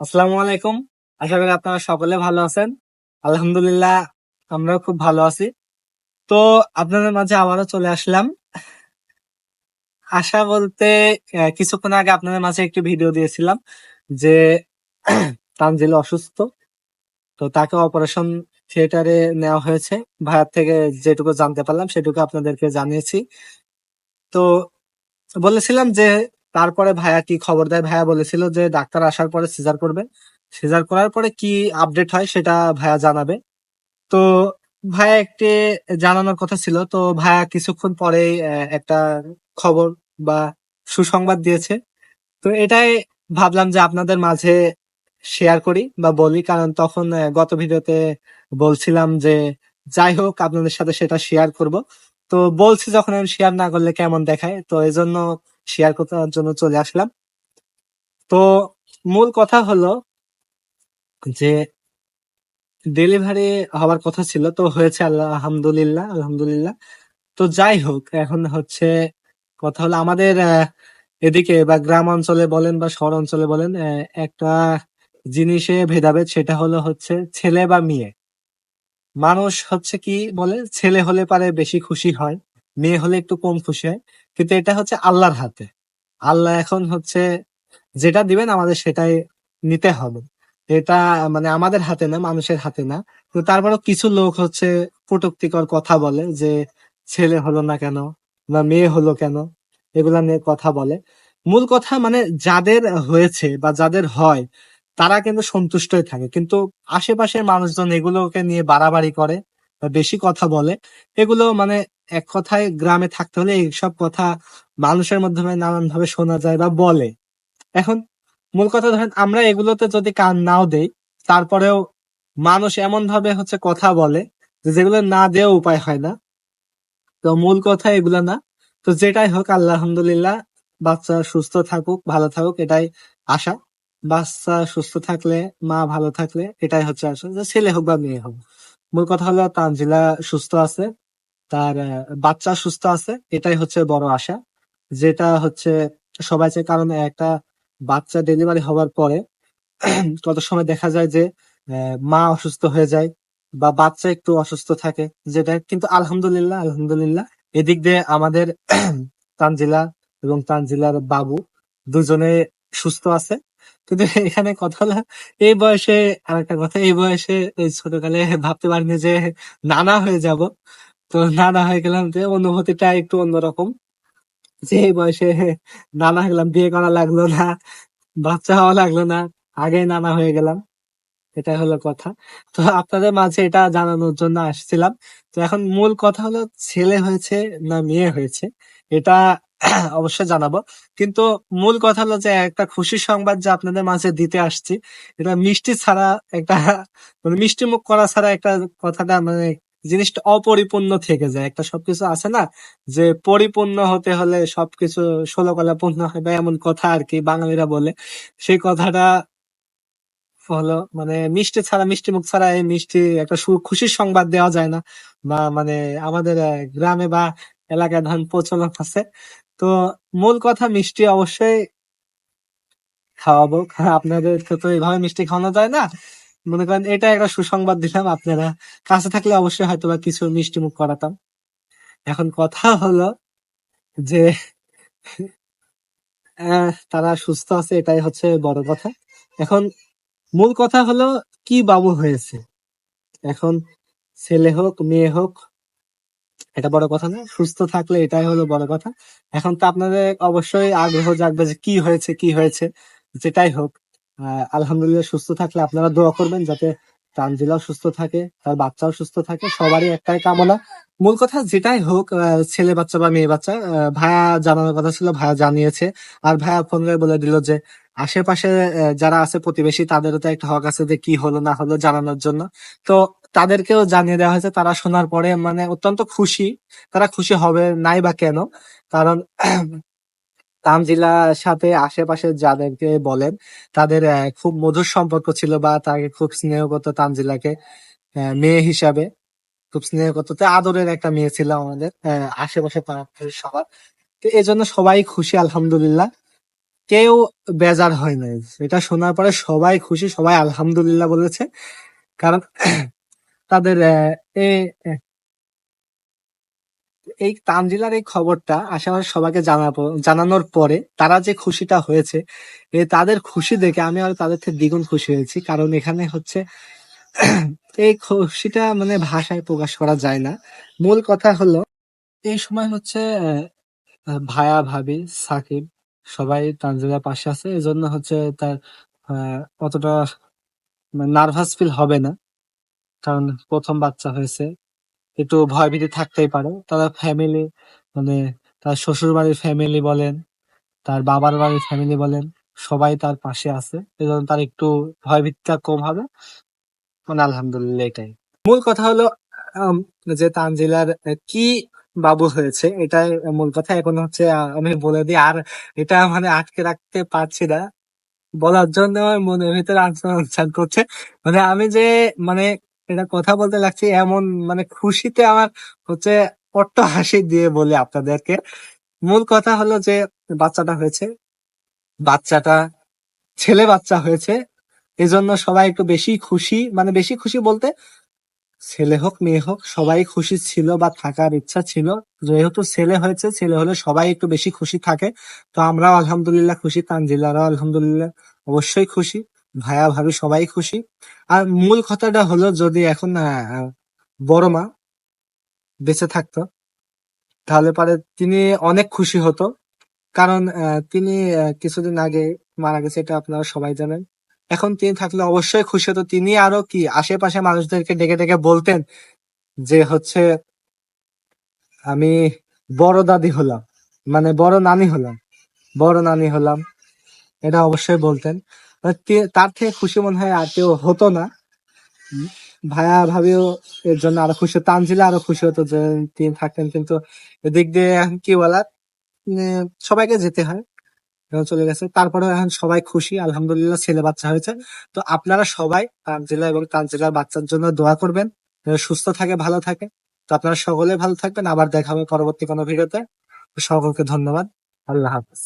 আসসালামু আলাইকুম। আশা করি আপনারা সকলে ভালো আছেন। আলহামদুলিল্লাহ, আমরাও খুব ভালো আছি। তো আপনাদের মাঝে আবারও চলে আসলাম। আশা বলতে কিছুক্ষণ আগে আপনাদের মাঝে একটি ভিডিও দিয়েছিলাম যে তানজিল অসুস্থ। তো তাকে অপারেশন থিয়েটারে নেওয়া হয়েছে। ভাইয়ার থেকে যেটুকু জানতে পারলাম, সেটুকু আপনাদেরকে জানিয়েছি। তো বলেছিলাম যে তারপরে ভাইয়া কি খবর দেয়? ভাইয়া বলেছিল যে ডাক্তার আসার পরে সিজার করবে। সিজার করার পরে কি আপডেট হয় সেটা ভাইয়া জানাবে। তো ভাইয়া একটি জানানোর কথা ছিল। তো ভাইয়া কিছুক্ষণ পরে একটা খবর বা সুসংবাদ দিয়েছে। তো এটাই ভাবলাম যে আপনাদের মাঝে শেয়ার করি বা বলি। কারণ তখন গত ভিডিওতে বলছিলাম যে যাই হোক, আপনাদের সাথে সেটা শেয়ার করব। তো বলছি যখন আমি শেয়ার না করলে কেমন দেখায়? তো এই জন্য শেয়ার করার জন্য চলে আসলাম। তো মূল কথা হলো যে ডেলিভারি হওয়ার কথা ছিল, তো হয়েছে আল্লাহ, আলহামদুলিল্লাহ আলহামদুলিল্লাহ। তো যাই হোক, এখন হচ্ছে কথা হলো আমাদের এদিকে বা গ্রাম অঞ্চলে বলেন বা শহর অঞ্চলে বলেন একটা জিনিসে ভেদাভেদ, সেটা হলো হচ্ছে ছেলে বা মেয়ে। মানুষ হচ্ছে কি বলে, ছেলে হলে পারে বেশি খুশি হয়, মেয়ে হলে একটু কম খুশি হয়। কিন্তু এটা হচ্ছে আল্লাহর হাতে। আল্লাহ এখন হচ্ছে যেটা দিবেন আমাদের সেটাই নিতে হবে। এটা মানে আমাদের হাতে না, মানুষের হাতে না। তো তারপরেও কিছু লোক হচ্ছে কটুক্তিকর কথা বলে যে, ছেলে হলো না কেন বা মেয়ে হলো কেন? এগুলা নিয়ে কথা বলে। মূল কথা মানে যাদের হয়েছে বা যাদের হয়, তারা কিন্তু সন্তুষ্টই থাকে। কিন্তু আশেপাশের মানুষজন এগুলোকে নিয়ে বাড়াবাড়ি করে বা বেশি কথা বলে, এগুলো মানে এক কথায় গ্রামে থাকতে হলে এইসব কথা মানুষের মাধ্যমে নানান ভাবে শোনা যায় বা বলে। এখন মূল কথা ধরেন, আমরা এগুলোতে যদি কান নাও দেই, তারপরেও মানুষ এমন ভাবে হচ্ছে কথা বলে যেগুলো না দেওয়া উপায় হয় না। তো মূল কথা এগুলো না। তো যেটাই হোক আল্লাহ আলহামদুলিল্লাহ, বাচ্চা সুস্থ থাকুক, ভালো থাকুক, এটাই আশা। বাচ্চা সুস্থ থাকলে, মা ভালো থাকলে, এটাই হচ্ছে আশা। যে ছেলে হোক বা মেয়ে হোক। মূল কথা হলো তানজিলা সুস্থ আছে। তার বাচ্চা সুস্থ আছে, এটাই হচ্ছে বড় আশা। যেটা হচ্ছে সবাই চায়, কারণ একটা বাচ্চা ডেলিভারি হওয়ার পরে কত সময় দেখা যায় যে মা অসুস্থ হয়ে যায় বা বাচ্চা একটু অসুস্থ থাকে, যেটা কিন্তু আলহামদুলিল্লাহ আলহামদুলিল্লাহ। এদিক দিয়ে আমাদের তানজিলা এবং তানজিলার বাবু দুজনে সুস্থ আছে। কিন্তু এখানে কথা হলো, এই বয়সে আর একটা কথা, এই বয়সে ছোটকালে ভাবতে পারিনি যে নানা হয়ে যাব। তো নানা হয়ে গেলাম যে অনুভূতিটা একটু অন্যরকম। যে বয়সে নানা হয়ে গেলাম, বিয়ে করা লাগল না, বাচ্চা হওয়া লাগল না আগে নানা হয়ে গেলাম। এটাই হলো কথা। তো আপনাদের মাঝে এটা জানানোর জন্য আসছিলাম। তো এখন মূল কথা হলো, ছেলে হয়েছে না মেয়ে হয়েছে? এটা অবশ্যই জানাব। কিন্তু মূল কথা হলো যে, একটা খুশি সংবাদ যে আপনাদের মাঝে দিতে আসছি, এটা মিষ্টি ছাড়া একটা মানে মিষ্টি মুখ করা ছাড়া একটা কথাটা মানে জিনিসটা অপরিপূর্ণ থেকে যায়। একটা সবকিছু আছে না? যে পরিপূর্ণ হতে হলে সবকিছু ষোলো কলা পূর্ণ হয় বা এমন কথা আর কি বাঙালিরা বলে। সেই কথাটা হলো মানে মিষ্টি ছাড়া মিষ্টি মুখ ছাড়া এই মিষ্টি একটা খুশির সংবাদ দেওয়া যায় না। বা মানে আমাদের গ্রামে বা এলাকায় ধান প্রচলন আছে। তো মূল কথা মিষ্টি অবশ্যই খাওয়াবো। আপনাদের তো এইভাবে মিষ্টি খাওয়ানো যায় না। মনে করেন, এটা একটা সুসংবাদ দিলাম আপনারা। কাছে থাকলে অবশ্যই হয়তো বা কিছু মিষ্টি মুখ করাতাম। এখন কথা হলো যে তারা সুস্থ আছে, এটাই হচ্ছে বড় কথা। এখন মূল কথা হলো, কি বাবু হয়েছে? এখন ছেলে হোক, মেয়ে হোক, এটা বড় কথা না, সুস্থ থাকলে এটাই হলো বড় কথা। এখন তো আপনাদের অবশ্যই আগ্রহ জাগবে যে কি হয়েছে কি হয়েছে, যেটাই হোক। আলহামদুলিল্লাহ সুস্থ থাকলে আপনারা দোয়া করবেন যাতে তানজিলাও সুস্থ থাকে, তার বাচ্চাও সুস্থ থাকে, সবারই একটাই কামনা। মূল কথা যেটাই হোক ছেলে বাচ্চা বা মেয়ে বাচ্চা ভাইয়া জানানোর কথা ছিল, ভাইয়া জানিয়েছে। আর ভাইয়া ফোন করে বলে দিল যে, আশেপাশে যারা আছে প্রতিবেশী তাদেরও তো একটা হক আছে যে কি হলো না হলো জানানোর জন্য। তো তাদেরকেও জানিয়ে দেওয়া হয়েছে, তারা শোনার পরে মানে অত্যন্ত খুশি, তারা খুশি হবে নাই বা কেন? কারণ তামজিলার সাথে আশেপাশে যাদেরকে বলেন, তাদের খুব মধুর সম্পর্ক ছিল বা তাকে খুব স্নেহ করতো তামজিলাকে মেয়ে হিসাবে। খুব স্নেহ করতো। আদরের একটা মেয়ে ছিল আমাদের আশেপাশে সবার। তো এই জন্য সবাই খুশি, আলহামদুলিল্লাহ। কেউ বেজার হয় নাই। এটা শোনার পরে সবাই খুশি, সবাই আলহামদুলিল্লাহ বলেছে। কারণ তাদের এ- এই তানজিলার এই খবরটা আশেপাশে সবাইকে জানাব, জানানোর পরে তারা যে খুশিটা হয়েছে, এ তাদের খুশি দেখে আমি আর তাদের থেকে দ্বিগুণ খুশি হয়েছি। কারণ এখানে হচ্ছে এই খুশিটা মানে ভাষায় প্রকাশ করা যায় না। মূল কথা হলো, এই সময় হচ্ছে ভায়া, ভাবি, সাকিব সবাই তানজিলার পাশে আছে। এজন্য হচ্ছে তার অতটা নার্ভাস ফিল হবে না। কারণ প্রথম বাচ্চা হয়েছে। একটু ভয়ভীতি থাকতেই পারে। তারা ফ্যামিলি মানে তার শ্বশুর বাড়ির ফ্যামিলি বলেন, তার বাবার বাড়ির ফ্যামিলি বলেন, সবাই তার পাশে আছে। এজন্য তার একটু ভয় ভয়ভীতিটা কম হবে। মানে আলহামদুলিল্লাহ এটাই। মূল কথা হলো যে তানজিলার কি বাবু হয়েছে, এটাই মূল কথা। এখন হচ্ছে আমি বলে দিই, আর এটা মানে আটকে রাখতে পারছি না। বলার জন্য আমার মনের ভিতরে আনসার করছে। মানে আমি যে মানে এটা কথা বলতে লাগছে, এমন মানে খুশিতে আমার হচ্ছে অট্ট হাসি দিয়ে বলি আপনাদেরকে। মূল কথা হলো যে বাচ্চাটা হয়েছে, বাচ্চাটা ছেলে বাচ্চা হয়েছে, এজন্য সবাই একটু বেশি খুশি মানে বেশি খুশি বলতে ছেলে হোক, মেয়ে হোক, সবাই খুশি ছিল বা থাকার ইচ্ছা ছিল। যেহেতু ছেলে হয়েছে, ছেলে হলে সবাই একটু বেশি খুশি থাকে। তো আমরাও আলহামদুলিল্লাহ খুশি, তানজিলারাও আলহামদুলিল্লাহ অবশ্যই খুশি। ভাইয়া ভাবি সবাই খুশি। আর মূল কথাটা হলো যদি এখন বড় মা বেঁচে থাকতো, তাহলে পরে তিনি অনেক খুশি হতো। কারণ তিনি কিছুদিন আগে মারা গেছে, এটা আপনারা সবাই জানেন। এখন তিনি থাকলে অবশ্যই খুশি হতো। তিনি আরও কি, আশেপাশে মানুষদেরকে ডেকে ডেকে বলতেন যে হচ্ছে, আমি বড় দাদি হলাম মানে বড় নানি হলাম, বড় নানি হলাম। এটা অবশ্যই বলতেন। তার থেকে খুশি মনে হয় আর কেউ হতো না। ভাইয়া ভাবিও এর জন্য আরও খুশি হতো তানজিলা আরও খুশি হতো যে তিনি থাকতেন। কিন্তু এদিক দিয়ে এখন কি বলার? সবাইকে যেতে হয় এখন চলে গেছে। তারপরে এখন সবাই খুশি আলহামদুলিল্লাহ ছেলে বাচ্চা হয়েছে। তো আপনারা সবাই তানজিলা এবং তানজিলার বাচ্চার জন্য দোয়া করবেন সুস্থ থাকে ভালো থাকে। তো আপনারা সকলে ভালো থাকবেন আবার দেখা হবে পরবর্তী কোনো ভিডিওতে। সকলকে ধন্যবাদ আল্লাহ হাফেজ।